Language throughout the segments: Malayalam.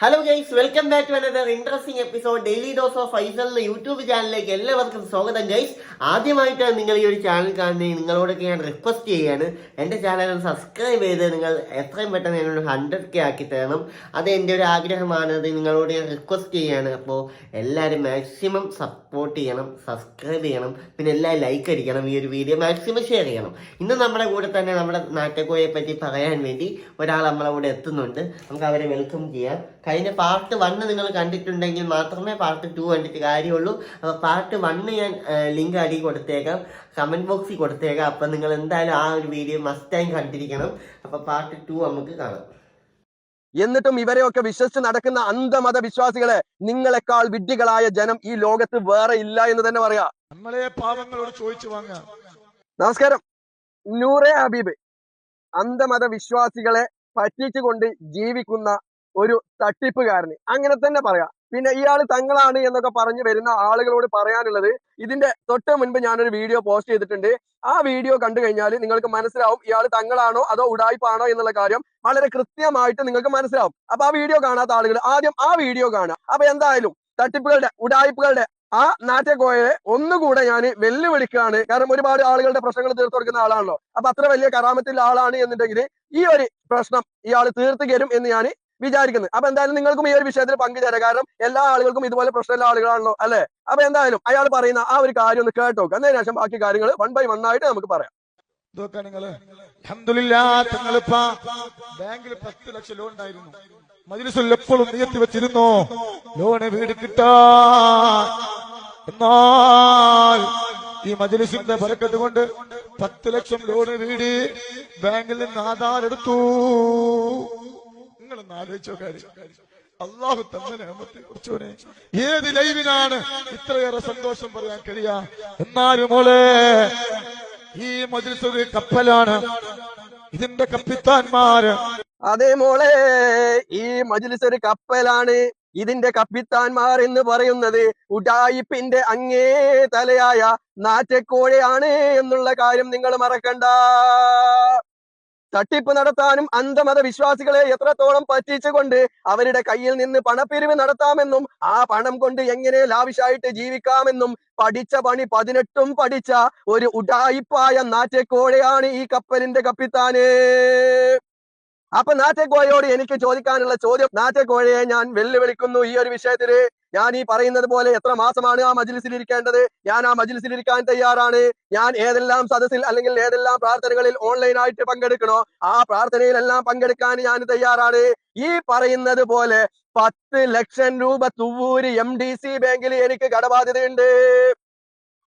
Hello guys welcome back to another interesting episode daily dose of ഫൈസലിന്റെ YouTube ചാനലിലേക്ക് എല്ലാവർക്കും സ്വാഗതം ഗൈസ് ആദ്യമായിട്ടാണ് നിങ്ങൾ ഈ ഒരു ചാനൽ കാണുന്നത് നിങ്ങളോടൊക്കെ ഞാൻ റിക്വസ്റ്റ് ചെയ്യാണ് എന്റെ ചാനൽ സബ്സ്ക്രൈബ് ചെയ്ത് നിങ്ങൾ എത്രയും പെട്ടെന്ന് എന്നോട് ഹൺഡ്രഡ് കെ ആക്കി തരണം. അത് എന്റെ ഒരു ആഗ്രഹമാണ് അത് നിങ്ങളോട് ഞാൻ റിക്വസ്റ്റ് ചെയ്യാണ് അപ്പോൾ എല്ലാവരും മാക്സിമം സപ്പോർട്ട് ചെയ്യണം സബ്സ്ക്രൈബ് ചെയ്യണം പിന്നെ എല്ലാവരും ലൈക്ക് അടിക്കണം ഈ ഒരു വീഡിയോ മാക്സിമം ഷെയർ ചെയ്യണം. ഇന്ന് നമ്മുടെ കൂടെ തന്നെ നമ്മുടെ നാട്ടക്കോയെ പറ്റി പറയാൻ വേണ്ടി ഒരാൾ നമ്മളെ കൂടെ എത്തുന്നുണ്ട്. നമുക്ക് അവരെ വെൽക്കം ചെയ്യാം. കഴിഞ്ഞ പാർട്ട് വണ്ണ് നിങ്ങൾ കണ്ടിട്ടുണ്ടെങ്കിൽ മാത്രമേ പാർട്ട് ടു കണ്ടിട്ട് കാര്യമുള്ളൂ. അപ്പോൾ പാർട്ട് വണ്ണ് ഞാൻ ലിങ്ക് അടി കൊടുത്തേക്കാം. കമന്റ് ബോക്സിൽ കൊടുത്തേക്കാം. അപ്പം നിങ്ങൾ എന്തായാലും ആ ഒരു വീഡിയോ മസ്റ്റ് ടൈം കണ്ടിരിക്കണം. അപ്പോൾ പാർട്ട് ടു നമുക്ക് കാണാം. എന്നിട്ടും ഇവരെയൊക്കെ വിശ്വസിച്ച് നടക്കുന്ന അന്ധമത വിശ്വാസികളെ നിങ്ങളെക്കാൾ വിഡ്ഢികളായ ജനം ഈ ലോകത്ത് വേറെ ഇല്ല എന്ന് തന്നെ പറയാം. നമ്മളെ പാവങ്ങളോട് ചോദിച്ചു വാങ്ങാം. നമസ്കാരം. നൂറെ ഹബീബ്. അന്ധമത വിശ്വാസികളെ പറ്റിച്ചുകൊണ്ട് ജീവിക്കുന്ന ഒരു തട്ടിപ്പുകാരന്. അങ്ങനെ തന്നെ പറയാം. പിന്നെ ഇയാൾ തങ്ങളാണ് എന്നൊക്കെ പറഞ്ഞു വരുന്ന ആളുകളോട് പറയാനുള്ളത് ഇതിന്റെ തൊട്ട് മുൻപ് ഞാനൊരു വീഡിയോ പോസ്റ്റ് ചെയ്തിട്ടുണ്ട്. ആ വീഡിയോ കണ്ടു കഴിഞ്ഞാൽ നിങ്ങൾക്ക് മനസ്സിലാവും ഇയാൾ തങ്ങളാണോ അതോ ഉടായ്പാണോ എന്നുള്ള കാര്യം വളരെ കൃത്യമായിട്ട് നിങ്ങൾക്ക് മനസ്സിലാവും. അപ്പൊ ആ വീഡിയോ കാണാത്ത ആളുകൾ ആദ്യം ആ വീഡിയോ കാണുക. അപ്പൊ എന്തായാലും തട്ടിപ്പുകളുടെ ഉടായ്പകളുടെ ആ നാറ്റക്കോയെ ഒന്നുകൂടെ ഞാൻ വെല്ലുവിളിക്കുകയാണ്. കാരണം ഒരുപാട് ആളുകളുടെ പ്രശ്നങ്ങൾ തീർത്തു കൊടുക്കുന്ന ആളാണല്ലോ. അപ്പൊ അത്ര വലിയ കരാമത്തിലുള്ള ആളാണ് എന്നുണ്ടെങ്കിൽ ഈ ഒരു പ്രശ്നം ഇയാൾ തീർത്തു തരും എന്ന് ഞാൻ വിചാരിക്കുന്നത് അപ്പൊ എന്തായാലും നിങ്ങൾക്കും ഈ ഒരു വിഷയത്തിൽ പങ്കുചേരാം കാരണം എല്ലാ ആളുകൾക്കും ഇതുപോലെ പ്രശ്നമുള്ള ആളുകളാണല്ലോ അല്ലെ? അപ്പൊ എന്തായാലും അയാൾ പറയുന്ന ആ ഒരു കാര്യം ഒന്ന് കേട്ടോക്ക് അതിന് ശേഷം ബാക്കി കാര്യങ്ങൾ വൺ ബൈ വൺ ആയിട്ട് നമുക്ക് പറയാം. ഇതൊക്കെ നിങ്ങൾ തങ്ങളിപ്പ. ബാങ്കിൽ പത്ത് ലക്ഷം ലോൺ ഉണ്ടായിരുന്നു. മജിലിസിൽ എപ്പോഴും വെച്ചിരുന്നു. ലോണ് വീട് കിട്ടാ എന്നാൽ ഈ മജിലിസിന്റെ ബരക്കത്ത് കൊണ്ട് പത്ത് ലക്ഷം ലോണ് വീട് ബാങ്കിൽ നിന്ന് ആധാർ എടുത്തു. നിങ്ങളൊന്ന് ആലോചിച്ചോ കാര്യം അള്ളാഹു തന്ന നിയമത്തെ കുറിച്ചോനെ ഏത് ലൈവിനാണ് ഇത്രയേറെ സന്തോഷം പറയാൻ കഴിയാ? എന്നാലും മോളെ ഈ മജിൽസ് കപ്പലാണ്. ഇതിന്റെ കപ്പിത്താന്മാര്. അതെ മോളെ ഈ മജ്ലിസ് ഒരു കപ്പലാണ് ഇതിന്റെ കപ്പിത്താന്മാർ എന്ന് പറയുന്നത്. ഉടായിപ്പിന്റെ അങ്ങേ തലയായ നാറ്റക്കോഴയാണ് എന്നുള്ള കാര്യം നിങ്ങൾ മറക്കണ്ട. തട്ടിപ്പ് നടത്താനും അന്ധമത വിശ്വാസികളെ എത്രത്തോളം പറ്റിച്ചുകൊണ്ട് അവരുടെ കയ്യിൽ നിന്ന് പണപ്പിരിവ് നടത്താമെന്നും ആ പണം കൊണ്ട് എങ്ങനെ ലാവിശായിട്ട് ജീവിക്കാമെന്നും പഠിച്ച പണി പതിനെട്ടും പഠിച്ച ഒരു ഉഡായിപ്പായ നാറ്റക്കോഴയാണ് ഈ കപ്പലിന്റെ കപ്പിത്താന്. അപ്പൊ നാറ്റക്കോഴയോട് എനിക്ക് ചോദിക്കാനുള്ള ചോദ്യം നാറ്റക്കോഴയെ ഞാൻ വെല്ലുവിളിക്കുന്നു ഈ ഒരു വിഷയത്തിൽ. ഞാൻ ഈ പറയുന്നത് പോലെ എത്ര മാസമാണ് ആ മജിലിസിൽ ഇരിക്കേണ്ടത്? ഞാൻ ആ മജിലിസിൽ ഇരിക്കാൻ തയ്യാറാണ്. ഞാൻ ഏതെല്ലാം സദസ്സിൽ അല്ലെങ്കിൽ ഏതെല്ലാം പ്രാർത്ഥനകളിൽ ഓൺലൈനായിട്ട് പങ്കെടുക്കണോ? ആ പ്രാർത്ഥനയിലെല്ലാം പങ്കെടുക്കാൻ ഞാൻ തയ്യാറാണ്. ഈ പറയുന്നത് പോലെ പത്ത് ലക്ഷം രൂപ തുവൂര് എം ഡി സി ബാങ്കിൽ എനിക്ക് കടബാധ്യതയുണ്ട്.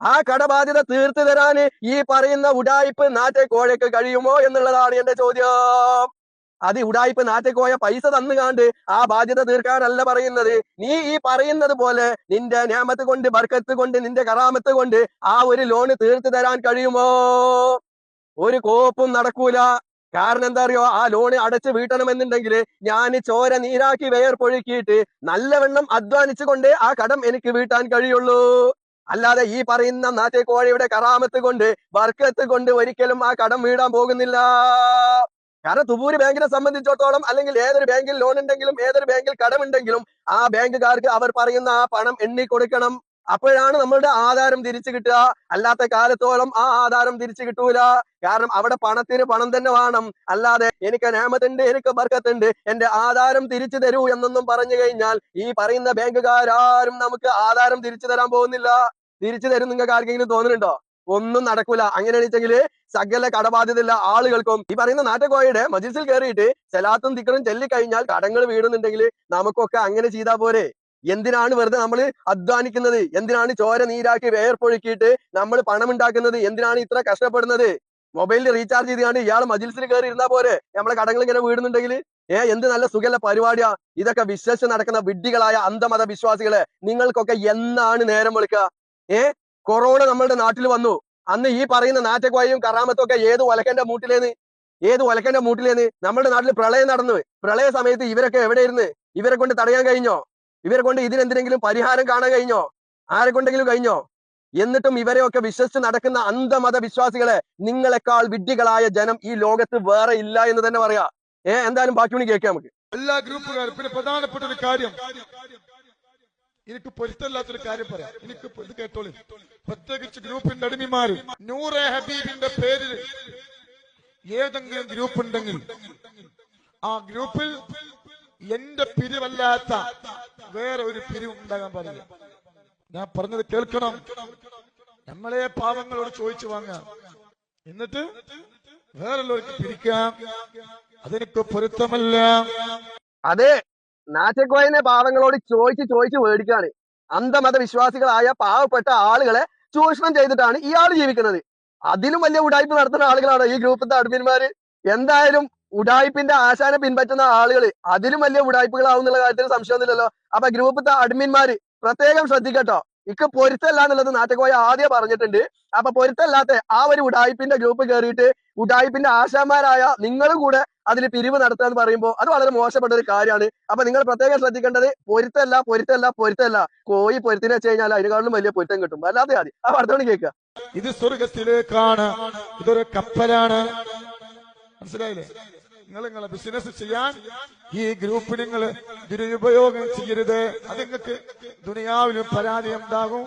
ആ കടബാധ്യത തീർത്തു തരാന് ഈ പറയുന്ന ഉടായിപ്പ് നാറ്റക്കോഴയ്ക്ക് കഴിയുമോ എന്നുള്ളതാണ് എന്റെ ചോദ്യം. അത് ഉടായിപ്പ് നാറ്റക്കോയ പൈസ തന്നുകാണ്ട് ആ ബാധ്യത തീർക്കാനല്ല പറയുന്നത്. നീ ഈ പറയുന്നത് പോലെ നിന്റെ നിയമത്ത് കൊണ്ട് ബർക്കത്ത് കൊണ്ട് നിന്റെ കറാമത്ത് കൊണ്ട് ആ ഒരു ലോണ് തീർത്തു തരാൻ കഴിയുമോ? ഒരു കോപ്പും നടക്കൂല. കാരണം എന്താ അറിയോ? ആ ലോണ് അടച്ച് വീട്ടണമെന്നുണ്ടെങ്കിൽ ഞാൻ ചോര നീരാക്കി വേർപ്പൊഴുക്കിയിട്ട് നല്ലവണ്ണം അധ്വാനിച്ചുകൊണ്ട് ആ കടം എനിക്ക് വീട്ടാൻ കഴിയുള്ളൂ. അല്ലാതെ ഈ പറയുന്ന നാറ്റേക്കോഴയുടെ കറാമത്ത് കൊണ്ട് ബർക്കത്ത് കൊണ്ട് ഒരിക്കലും ആ കടം വീടാൻ പോകുന്നില്ല. കാരണം തുബൂര് ബാങ്കിനെ സംബന്ധിച്ചിടത്തോളം അല്ലെങ്കിൽ ഏതൊരു ബാങ്കിൽ ലോൺ ഉണ്ടെങ്കിലും ഏതൊരു ബാങ്കിൽ കടമുണ്ടെങ്കിലും ആ ബാങ്കുകാർക്ക് അവർ പറയുന്ന ആ പണം എണ്ണി കൊടുക്കണം. അപ്പോഴാണ് നമ്മളുടെ ആധാരം തിരിച്ചു കിട്ടുക. അല്ലാത്ത കാലത്തോളം ആ ആധാരം തിരിച്ചു കിട്ടൂല. കാരണം അവിടെ പണത്തിന് പണം തന്നെ വേണം. അല്ലാതെ എനിക്ക് നേമത്തുണ്ട് എനിക്ക് ബർക്കത്തുണ്ട് എന്റെ ആധാരം തിരിച്ചു തരൂ എന്നൊന്നും പറഞ്ഞു കഴിഞ്ഞാൽ ഈ പറയുന്ന ബാങ്കുകാരും നമുക്ക് ആധാരം തിരിച്ചു തരാൻ പോകുന്നില്ല. തിരിച്ചു തരും നിങ്ങൾക്ക് ആർക്കെങ്കിലും തോന്നുന്നുണ്ടോ ഒന്നും നടക്കൂല. അങ്ങനെ അങ്ങനെയാണെന്നുവെച്ചെങ്കിൽ സകല കടബാധ്യതയുള്ള ആളുകൾക്കും ഈ പറയുന്ന നാട്ടക്കോയയുടെ മജിൽസിൽ കയറിയിട്ട് ചെലാത്തും തിക്കറും ചൊല്ലിക്കഴിഞ്ഞാൽ കടങ്ങൾ വീടുന്നുണ്ടെങ്കിൽ നമുക്കൊക്കെ അങ്ങനെ ചെയ്താൽ പോരെ. എന്തിനാണ് വെറുതെ നമ്മൾ അധ്വാനിക്കുന്നത്? എന്തിനാണ് ചോര നീരാക്കി വേർപ്പൊഴുക്കിയിട്ട് നമ്മൾ പണം ഉണ്ടാക്കുന്നത് എന്തിനാണ് ഇത്ര കഷ്ടപ്പെടുന്നത്? മൊബൈലിൽ റീചാർജ് ചെയ്താണ് ഇയാൾ മജിൽസിൽ കയറി ഇരുന്നാ പോരെ? നമ്മളെ കടങ്ങൾ ഇങ്ങനെ വീടുന്നുണ്ടെങ്കിൽ ഏ എന്ത് നല്ല സുഖല്ല പരിപാടിയാ. ഇതൊക്കെ വിശ്വസിച്ച് നടക്കുന്ന വിഡ്ഢികളായ അന്ധമത വിശ്വാസികളെ നിങ്ങൾക്കൊക്കെ എന്നാണ് നേരം വിളിക്കുക? ഏ കൊറോണ നമ്മളുടെ നാട്ടിൽ വന്നു. അന്ന് ഈ പറയുന്ന നാറ്റക്കോയും ഒക്കെ ഏത് ഒലക്കന്റെ മൂട്ടിലേന്ന്? ഏത് ഒലക്കന്റെ മൂട്ടിലേന്ന്? നമ്മുടെ നാട്ടിൽ പ്രളയം നടന്നു. പ്രളയ സമയത്ത് ഇവരൊക്കെ എവിടെയിരുന്ന്? ഇവരെ കൊണ്ട് തടയാൻ കഴിഞ്ഞോ? ഇവരെ കൊണ്ട് ഇതിനെന്തിനെങ്കിലും പരിഹാരം കാണാൻ കഴിഞ്ഞോ? ആരെ കൊണ്ടെങ്കിലും കഴിഞ്ഞോ? എന്നിട്ടും ഇവരെയൊക്കെ വിശ്വസിച്ച് നടക്കുന്ന അന്ധമത വിശ്വാസികളെ നിങ്ങളെക്കാൾ വിഡ്ഢികളായ ജനം ഈ ലോകത്ത് വേറെ ഇല്ല എന്ന് തന്നെ പറയാ. ഏ എന്തായാലും ബാക്കി മണി കേൾക്കാം നമുക്ക്. എല്ലാ ഗ്രൂപ്പുകാരും. പിന്നെ പ്രധാനപ്പെട്ട ഒരു കാര്യം. എനിക്ക് പൊരുത്തല്ലാത്തൊരു കാര്യം പറയാം. എനിക്ക് ഇത് കേട്ടോളി. പ്രത്യേകിച്ച് ഗ്രൂപ്പിന്റെ അടിമിമാര്. നൂറെ ഹബീബിന്റെ പേരിൽ ഏതെങ്കിലും ഗ്രൂപ്പ് ഉണ്ടെങ്കിൽ ആ ഗ്രൂപ്പിൽ എന്റെ പിരിവല്ലാത്ത വേറെ ഒരു പിരിവ് ഉണ്ടാകാൻ ഞാൻ പറഞ്ഞത് കേൾക്കണം. നമ്മളെ പാവങ്ങളോട് ചോദിച്ചു വാങ്ങാം എന്നിട്ട് വേറുള്ളവർക്ക് പിരിക്കാം. അതെനിക്ക് പൊരുത്തമല്ല. അതെ. നാറ്റക്കോയനെ പാവങ്ങളോട് ചോദിച്ച് ചോദിച്ച് മേടിക്കാണ് അന്ധമത വിശ്വാസികളായ പാവപ്പെട്ട ആളുകളെ ചൂഷണം ചെയ്തിട്ടാണ് ഇയാൾ ജീവിക്കുന്നത്. അതിലും വലിയ ഉടായ്പ നടത്തുന്ന ആളുകളാണ് ഈ ഗ്രൂപ്പിന്റെ അഡ്മിന്മാര് എന്തായാലും ഉടായ്പിന്റെ ആശാനം പിൻപറ്റുന്ന ആളുകൾ അതിലും വലിയ ഉടായ്പകളാവും എന്നുള്ള കാര്യത്തിൽ സംശയമൊന്നുമില്ലല്ലോ. അപ്പൊ ഗ്രൂപ്പിലത്തെ അഡ്മിന്മാര് പ്രത്യേകം ശ്രദ്ധിക്കട്ടോ. ഇക്ക് പൊരുത്തല്ല എന്നുള്ളത് നാട്ടുകോയ ആദ്യം പറഞ്ഞിട്ടുണ്ട്. അപ്പൊ പൊരുത്തല്ലാത്ത ആ ഒരു ഉടായ്പിന്റെ ഗ്രൂപ്പ് കയറിയിട്ട് ഉടായ്പിന്റെ ആശാന്മാരായ നിങ്ങളും കൂടെ അതിൽ പിരിവ് നടത്തുക എന്ന് പറയുമ്പോൾ അത് വളരെ മോശപ്പെട്ട ഒരു കാര്യമാണ്. അപ്പൊ നിങ്ങൾ പ്രത്യേകം ശ്രദ്ധിക്കേണ്ടത് പൊരുത്തല്ല പൊരുത്തല്ല പൊരുത്തല്ല. കോഴി പൊരുത്തിനെ വെച്ച് കഴിഞ്ഞാൽ അതിനെക്കാളും വലിയ പൊരുത്തം കിട്ടും. അല്ലാതെ ആദ്യം ആ അടുത്തോണ്ട് കേൾക്കുക. ഇത് സ്വർഗത്തിലേക്കാണ് ഇതൊരു കപ്പലാണ്. മനസ്സിലായില്ലേ? നിങ്ങളെ ബിസിനസ് ചെയ്യാൻ ഈ ഗ്രൂപ്പ് നിങ്ങൾ ദുരുപയോഗം ചെയ്യരുത്. അത് നിങ്ങൾക്ക് ദുനിയാവിലും പരാതി ഉണ്ടാകും.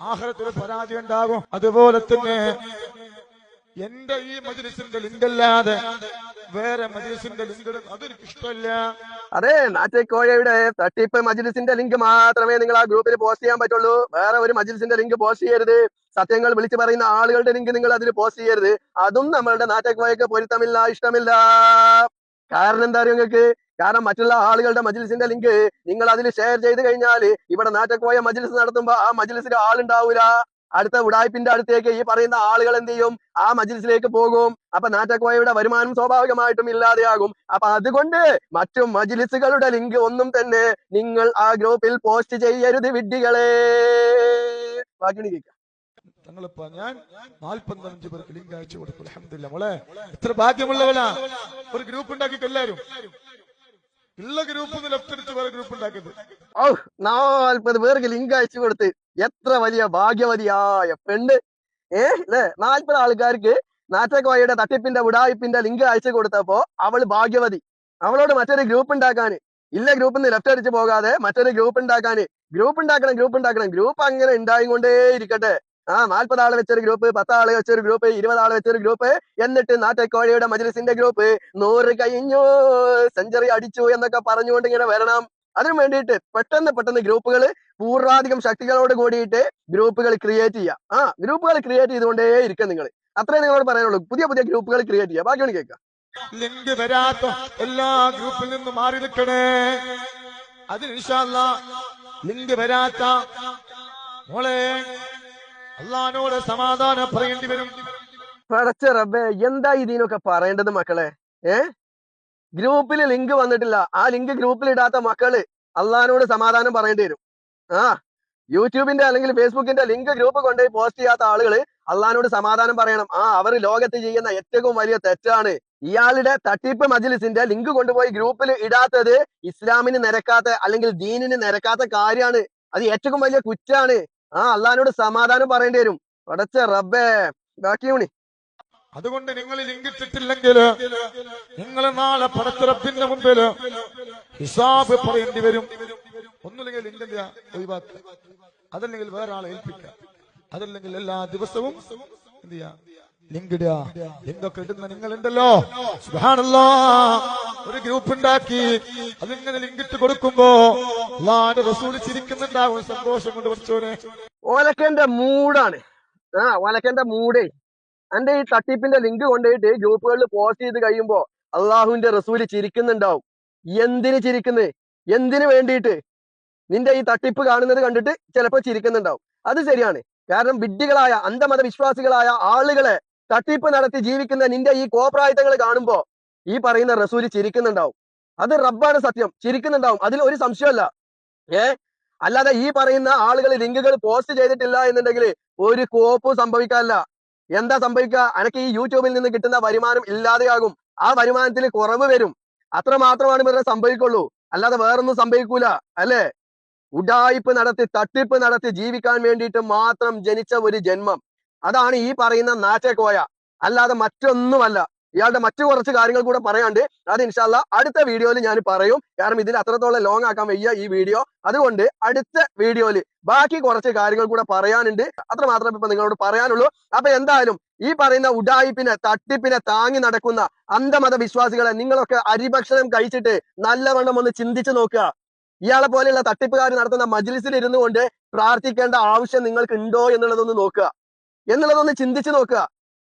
ആഹാരത്തിലും പരാതി ഉണ്ടാകും. അതുപോലെ തന്നെ എന്റെ ഈ മജിലിസിന്റെ ലിങ്കല്ലാതെ വേറെ മജിലിസിന്റെ ലിങ്ക് അതെനിക്ക് ഇഷ്ടമല്ല അതെ നാറ്റക്കോഴയുടെ തട്ടിപ്പ് മജിലിസിന്റെ ലിങ്ക് മാത്രമേ നിങ്ങൾ ആ ഗ്രൂപ്പിൽ പോസ്റ്റ് ചെയ്യാൻ പറ്റുള്ളൂ. വേറെ ഒരു മജിലിസിന്റെ ലിങ്ക് പോസ്റ്റ് ചെയ്യരുത്. സത്യങ്ങൾ വിളിച്ചു പറയുന്ന ആളുകളുടെ ലിങ്ക് നിങ്ങൾ അതിൽ പോസ്റ്റ് ചെയ്യരുത്. അതും നമ്മളുടെ നാറ്റേക്കോഴയ്ക്ക് പൊരുത്തമില്ല ഇഷ്ടമില്ല. കാരണം എന്താ അറിയോ നിങ്ങൾക്ക്? കാരണം മറ്റുള്ള ആളുകളുടെ മജിൽസിന്റെ ലിങ്ക് നിങ്ങൾ അതിൽ ഷെയർ ചെയ്ത് കഴിഞ്ഞാൽ ഇവിടെ നാറ്റക്കോയ മജ്ലിസ് നടത്തുമ്പോ ആ മജ്ലിസിൽ ആളുണ്ടാവൂല. അടുത്ത ഉടായ്പിന്റെ അടുത്തേക്ക് ഈ പറയുന്ന ആളുകൾ എന്ത് ചെയ്യും? ആ മജ്ലിസിലേക്ക് പോകും. അപ്പൊ നാറ്റക്കോയയുടെ വരുമാനം സ്വാഭാവികമായിട്ടും ഇല്ലാതെയാകും. അപ്പൊ അതുകൊണ്ട് മറ്റു മജിലിസുകളുടെ ലിങ്ക് ഒന്നും തന്നെ നിങ്ങൾ ആ ഗ്രൂപ്പിൽ പോസ്റ്റ് ചെയ്യരുത് വിഡ്ഢികളെ. ബാക്കി തങ്ങളിപ്പോ ഞാൻ നാൽപ്പത്തഞ്ച് പേർക്ക് ലിങ്ക് അയച്ചു കൊടുത്തു അലഹമില്ല മോളെ ഇത്ര ഭാഗ്യമുള്ളവനാ. ഒരു ഗ്രൂപ്പ് ഉണ്ടാക്കിയിട്ട് എല്ലാരും. ഉള്ള ഗ്രൂപ്പ് ലെഫ്റ്റ് അടിച്ച് വേറെ ഗ്രൂപ്പ് ഉണ്ടാക്കിയത് ഓ നാൽപ്പത് പേർക്ക് ലിങ്ക് അയച്ചു കൊടുത്ത് എത്ര വലിയ ഭാഗ്യവതിയായ പെണ്ണ് ഏ അല്ലേ നാൽപ്പത് ആൾക്കാർക്ക് നാറ്റക്കോയയുടെ തട്ടിപ്പിന്റെ ഉടായിപ്പിന്റെ ലിങ്ക് അയച്ചു കൊടുത്തപ്പോ അവൾ ഭാഗ്യവതി. അവളോട് മറ്റൊരു ഗ്രൂപ്പ് ഉണ്ടാക്കാന്. ഇല്ല ഗ്രൂപ്പിൽ നിന്ന് ലെഫ്റ്റ് അടിച്ച് പോകാതെ മറ്റൊരു ഗ്രൂപ്പ് ഉണ്ടാക്കാന്. ഗ്രൂപ്പ് ഉണ്ടാക്കണം ഗ്രൂപ്പ് ഉണ്ടാക്കണം. ഗ്രൂപ്പ് അങ്ങനെ ഉണ്ടായി കൊണ്ടേ ഇരിക്കട്ടെ. ആ നാൽപ്പത് ആൾ വെച്ചൊരു ഗ്രൂപ്പ് പത്താൾ വെച്ചൊരു ഗ്രൂപ്പ് ഇരുപത് ആൾ വെച്ചൊരു ഗ്രൂപ്പ് എന്നിട്ട് നാട്ടക്കോഴിയുടെ മജ്ലിസിന്റെ ഗ്രൂപ്പ് നൂറ് കഴിഞ്ഞു സെഞ്ചറി അടിച്ചു എന്നൊക്കെ പറഞ്ഞുകൊണ്ട് ഇങ്ങനെ വരണം. അതിനു വേണ്ടിയിട്ട് പെട്ടെന്ന് പെട്ടെന്ന് ഗ്രൂപ്പുകൾ പൂർവാധികം ശക്തികളോട് കൂടിയിട്ട് ഗ്രൂപ്പുകൾ ക്രിയേറ്റ് ചെയ്യുക. ആ ഗ്രൂപ്പുകൾ ക്രിയേറ്റ് ചെയ്തുകൊണ്ടേ ഇരിക്കുക നിങ്ങൾ. അത്രേ നിങ്ങളോട് പറയാനുള്ളൂ. പുതിയ പുതിയ ഗ്രൂപ്പുകൾ ക്രിയേറ്റ് ചെയ്യുക. ബാക്കിയാണ് കേൾക്കുക. ലിങ്ക് വരാത്ത? എല്ലാ ഗ്രൂപ്പിൽ നിന്നും മാറി നിൽക്കണേ. അതിന് ഇൻഷാല്ല ലിങ്ക് വരാത്ത മോളെ അള്ളഹാനോട് സമാധാനം പറയേണ്ടി വരും. പടച്ച റബ്ബേ എന്താ ഇതിനൊക്കെ പറയേണ്ടത് മക്കളെ? ഏ? ഗ്രൂപ്പിൽ ലിങ്ക് വന്നിട്ടില്ല. ആ ലിങ്ക് ഗ്രൂപ്പിൽ ഇടാത്ത മക്കൾ അള്ളഹാനോട് സമാധാനം പറയേണ്ടി വരും. ആ യൂട്യൂബിന്റെ അല്ലെങ്കിൽ ഫേസ്ബുക്കിന്റെ ലിങ്ക് ഗ്രൂപ്പ് കൊണ്ടുപോയി പോസ്റ്റ് ചെയ്യാത്ത ആളുകൾ അള്ളഹാനോട് സമാധാനം പറയണം. ആ അവർ ലോകത്ത് ചെയ്യുന്ന ഏറ്റവും വലിയ തെറ്റാണ്. ഇയാളുടെ തട്ടിപ്പ് മജിലിസിന്റെ ലിങ്ക് കൊണ്ടുപോയി ഗ്രൂപ്പിൽ ഇടാത്തത് ഇസ്ലാമിന് നിരക്കാത്ത അല്ലെങ്കിൽ ദീനിന് നിരക്കാത്ത കാര്യമാണ്. അത് ഏറ്റവും വലിയ കുറ്റാണ്. ആ അള്ളഹാനോട് സമാധാനം പറയേണ്ടി വരും. റബ്ബേ ബാക്കിയൂണി അതുകൊണ്ട് നിങ്ങൾ ലിങ്ക് ഇട്ടിട്ടില്ലെങ്കിൽ നിങ്ങൾ നാളെ പടത്തിറപ്പിന്റെ മുമ്പിൽ ഹിസാബ് പറയേണ്ടി വരും. ഒന്നുമില്ലെങ്കിൽ ലിങ്ക് എന്ത് ചെയ്യാ ഒഴിവാക്കുക അതല്ലെങ്കിൽ വേറെ ആളെ ഏൽപ്പിക്കുക. അതല്ലെങ്കിൽ എല്ലാ ദിവസവും എന്ത് ചെയ്യാ ലിങ്ക് ലിങ്കൊക്കെ ഇടുന്ന നിങ്ങളുണ്ടല്ലോ. സുബ്ഹാനല്ലാ. ഒരു ഗ്രൂപ്പ് ഉണ്ടാക്കി. അതിങ്ങനെ ലിങ്കിട്ട് കൊടുക്കുമ്പോ റസൂൽ സന്തോഷം കൊണ്ട് പഠിച്ചോനെ ഓലക്കന്റെ മൂടാണ് ആ ഓലക്കന്റെ മൂടേ എന്റെ ഈ തട്ടിപ്പിന്റെ ലിങ്ക് കൊണ്ടുപോയിട്ട് ഗ്രൂപ്പുകളിൽ പോസ്റ്റ് ചെയ്ത് കഴിയുമ്പോ അള്ളാഹുവിന്റെ റസൂൽ ചിരിക്കുന്നുണ്ടാവും. എന്തിന് ചിരിക്കുന്നത് എന്തിനു വേണ്ടിയിട്ട്? നിന്റെ ഈ തട്ടിപ്പ് കാണുന്നത് കണ്ടിട്ട് ചിലപ്പോ ചിരിക്കുന്നുണ്ടാവും. അത് ശരിയാണ്. കാരണം വിഡ്ഢികളായ അന്ധമതവിശ്വാസികളായ ആളുകളെ തട്ടിപ്പ് നടത്തി ജീവിക്കുന്ന നിന്റെ ഈ കോപ്രായത്തങ്ങൾ കാണുമ്പോ ഈ പറയുന്ന റസൂൽ ചിരിക്കുന്നുണ്ടാവും. അത് റബ്ബാണ് സത്യം. ചിരിക്കുന്നുണ്ടാവും. അതിൽ ഒരു സംശയമല്ല. ഏ? അല്ലാതെ ഈ പറയുന്ന ആളുകൾ ലിങ്കുകൾ പോസ്റ്റ് ചെയ്തിട്ടില്ല എന്നുണ്ടെങ്കിൽ ഒരു കോപ്പും സംഭവിക്കാനില്ല. എന്താ സംഭവിക്കുക? അനക്ക് ഈ യൂട്യൂബിൽ നിന്ന് കിട്ടുന്ന വരുമാനം ഇല്ലാതെയാകും. ആ വരുമാനത്തിൽ കുറവ് വരും. അത്ര മാത്രമാണ് ഇവരുടെ സംഭവിക്കുള്ളൂ. അല്ലാതെ വേറൊന്നും സംഭവിക്കൂല. അല്ലേ? ഉഡായിപ്പ് നടത്തി തട്ടിപ്പ് നടത്തി ജീവിക്കാൻ വേണ്ടിയിട്ട് മാത്രം ജനിച്ച ഒരു ജന്മം. അതാണ് ഈ പറയുന്ന നാറ്റക്കോയ അല്ലാതെ മറ്റൊന്നുമല്ല. ഇയാളുടെ മറ്റു കുറച്ച് കാര്യങ്ങൾ കൂടെ പറയാണ്ട് അത് ഇൻഷാല്ല അടുത്ത വീഡിയോയിൽ ഞാൻ പറയും. കാരണം ഇതിൽ അത്രത്തോളം ലോങ് ആക്കാൻ വയ്യ ഈ വീഡിയോ. അതുകൊണ്ട് അടുത്ത വീഡിയോയിൽ ബാക്കി കുറച്ച് കാര്യങ്ങൾ കൂടെ പറയാനുണ്ട്. അത്ര മാത്രമേ ഇപ്പൊ നിങ്ങളോട് പറയാനുള്ളൂ. അപ്പൊ എന്തായാലും ഈ പറയുന്ന ഉഡായിപ്പിനെ തട്ടിപ്പിനെ താങ്ങി നടക്കുന്ന അന്ധമത വിശ്വാസികളെ നിങ്ങളൊക്കെ അരിഭക്ഷണം കഴിച്ചിട്ട് നല്ലവണ്ണം ഒന്ന് ചിന്തിച്ചു നോക്കുക. ഇയാളെ പോലെയുള്ള തട്ടിപ്പുകാർ നടത്തുന്ന മജ്ലിസിൽ ഇരുന്നു കൊണ്ട് പ്രാർത്ഥിക്കേണ്ട ആവശ്യം നിങ്ങൾക്ക് ഉണ്ടോ എന്നുള്ളതൊന്ന് നോക്കുക. എന്നുള്ളതൊന്ന് ചിന്തിച്ചു നോക്കുക.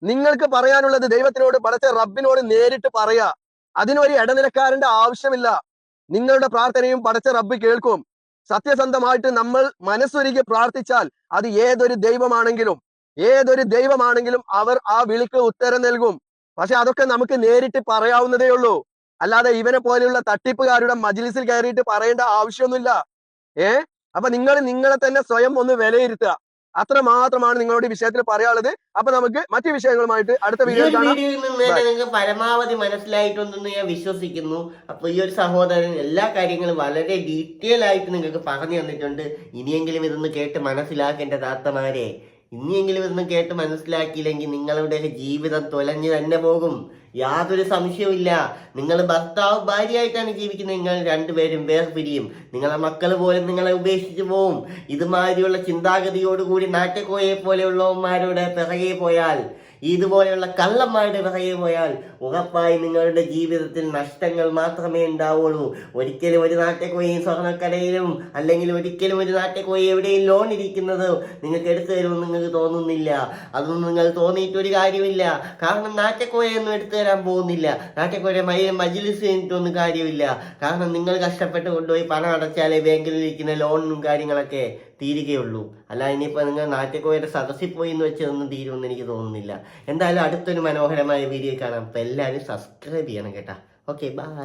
നിങ്ങൾക്ക് പറയാനുള്ളത് ദൈവത്തിനോട് പടച്ച റബ്ബിനോട് നേരിട്ട് പറയാ. അതിനൊരു ഇടനിലക്കാരന്റെ ആവശ്യമില്ല. നിങ്ങളുടെ പ്രാർത്ഥനയും പടച്ച റബ്ബ് കേൾക്കും. സത്യസന്ധമായിട്ട് നമ്മൾ മനസ്സൊരുക്കി പ്രാർത്ഥിച്ചാൽ അത് ഏതൊരു ദൈവമാണെങ്കിലും ഏതൊരു ദൈവമാണെങ്കിലും അവർ ആ വിളിക്ക് ഉത്തരം നൽകും. പക്ഷെ അതൊക്കെ നമുക്ക് നേരിട്ട് പറയാവുന്നതേ ഉള്ളൂ. അല്ലാതെ ഇവനെ പോലെയുള്ള തട്ടിപ്പുകാരുടെ മജിലിസിൽ കയറിയിട്ട് പറയേണ്ട ആവശ്യമൊന്നുമില്ല. ഏ? അപ്പൊ നിങ്ങൾ നിങ്ങളെ തന്നെ സ്വയം ഒന്ന് വിലയിരുത്തുക. അത്ര മാത്രമാണ് നിങ്ങളോട് ഈ വിഷയത്തിൽ പറയാനുള്ളത്. അപ്പൊ നമുക്ക് മറ്റു വിഷയങ്ങളുമായിട്ട് അടുത്ത വീഡിയോയിൽ നിങ്ങൾക്ക് പരമാവധി മനസ്സിലായിട്ടുണ്ടെന്ന് ഞാൻ വിശ്വസിക്കുന്നു. അപ്പൊ ഈ ഒരു സഹോദരൻ എല്ലാ കാര്യങ്ങളും വളരെ ഡീറ്റെയിൽ ആയിട്ട് നിങ്ങൾക്ക് പറഞ്ഞു തന്നിട്ടുണ്ട്. ഇനിയെങ്കിലും ഇതൊന്ന് കേട്ട് മനസ്സിലാക്കേണ്ട താത്തമാരെ ഇനിയെങ്കിലും ഇതൊന്ന് കേട്ട് മനസ്സിലാക്കിയില്ലെങ്കിൽ നിങ്ങളുടെ ജീവിതം തൊലഞ്ഞു തന്നെ പോകും. യാതൊരു സംശയവുമില്ല. നിങ്ങൾ ഭർത്താവ് ഭാര്യയായിട്ടാണ് ജീവിക്കുന്നത്. നിങ്ങൾ രണ്ടുപേരും വേർപിരിയും. നിങ്ങളെ മക്കൾ പോലും നിങ്ങളെ ഉപേക്ഷിച്ചു പോവും. ഇതുമാതിരിയുള്ള ചിന്താഗതിയോടുകൂടി നാട്ടക്കോയെ പോലെയുള്ളവന്മാരുടെ പിറകെ പോയാൽ ഇതുപോലെയുള്ള കള്ളന്മാരുടെ പിറകെ പോയാൽ ഉറപ്പായി നിങ്ങളുടെ ജീവിതത്തിൽ നഷ്ടങ്ങൾ മാത്രമേ ഉണ്ടാവുള്ളൂ. ഒരിക്കലും ഒരു നാട്ടുകോയും സ്വർണക്കടയിലും അല്ലെങ്കിൽ ഒരിക്കലും ഒരു നാട്ടുകോയി എവിടെയും ലോൺ ഇരിക്കുന്നത് നിങ്ങൾക്ക് എടുത്തു തരുമെന്ന് നിങ്ങൾക്ക് തോന്നുന്നില്ല. അതൊന്നും നിങ്ങൾ തോന്നിയിട്ടൊരു കാര്യമില്ല. കാരണം നാറ്റക്കോയൊന്നും എടുത്തു തരാൻ പോകുന്നില്ല. നാറ്റക്കോയുടെ മൈ മജിലിസ് കഴിഞ്ഞിട്ടൊന്നും കാര്യമില്ല. കാരണം നിങ്ങൾ കഷ്ടപ്പെട്ട് കൊണ്ടുപോയി പണം അടച്ചാലേ ബാങ്കിലിരിക്കുന്ന ലോണും കാര്യങ്ങളൊക്കെ തീരുകയുള്ളൂ. അല്ല ഇനിയിപ്പോൾ നിങ്ങൾ നാട്ടുകോയുടെ സദസ്സിൽ പോയി എന്ന് വെച്ചതൊന്നും തീരുമെന്ന് എനിക്ക് തോന്നുന്നില്ല. എന്തായാലും അടുത്തൊരു മനോഹരമായ വീഡിയോ കാണാം. അപ്പോൾ എല്ലാവരും സബ്സ്ക്രൈബ് ചെയ്യണം കേട്ടോ. Okay bye